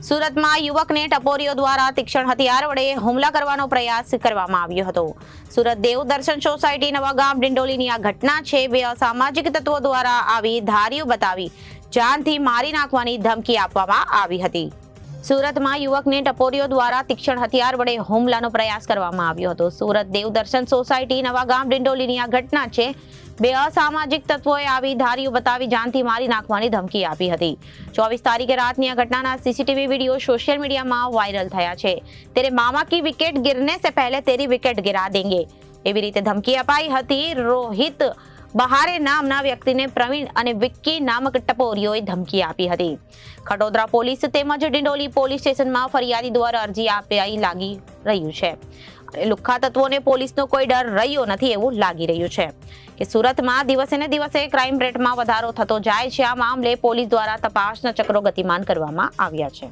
સુરતમાં યુવકને ટપોરીઓ દ્વારા તીક્ષ્ણ હથિયાર વડે હુમલા કરવાનો પ્રયાસ કરવામાં આવ્યો હતો. સુરત દેવ દર્શન સોસાયટી નવાગામ ડિંડોલીની આ ઘટના છે. બે અસામાજિક તત્વો દ્વારા આવી ધારીઓ બતાવી જાનથી મારી નાખવાની ધમકી આપવામાં આવી હતી. સુરતમાં યુવકને ટપોરીઓ દ્વારા તીક્ષ્ણ હથિયાર વડે હુમલાનો પ્રયાસ કરવામાં આવ્યો હતો. સુરત દેવ દર્શન સોસાયટી નવાગામ ડિંડોલીની આ ઘટના છે. બે અસામાજિક તત્વોએ આવી ધારીઓ બતાવી જાનથી મારી નાખવાની ધમકી આપી હતી. ચોવીસ તારીખે રાતની આ ઘટનાના સીસીટીવી વીડિયો સોશિયલ મીડિયામાં વાયરલ થયા છે. તેરે મામા કી વિકેટ ગિરને સે પહેલે તેરી વિકેટ ગિરા દેંગે. એવી રીતે ધમકી અપાઈ હતી રોહિત બહારે નામના વ્યક્તિને પ્રવીણ અને વિક્કી નામક ટપોરીઓએ ધમકી આપી હતી. ખડોદરા પોલીસ તેમજ ડિંડોલી પોલીસ સ્ટેશનમાં ફરિયાદી દ્વારા અરજી આપી લાગી રહ્યું છે. લુખ્ખા તત્વોને પોલીસનો કોઈ ડર રહ્યો નથી એવું લાગી રહ્યું છે. કે સુરતમાં દિવસે ને દિવસે ક્રાઇમ રેટમાં વધારો થતો જાય છે, આ મામલે પોલીસ દ્વારા તપાસના ચક્રો ગતિમાન કરવામાં આવ્યા છે.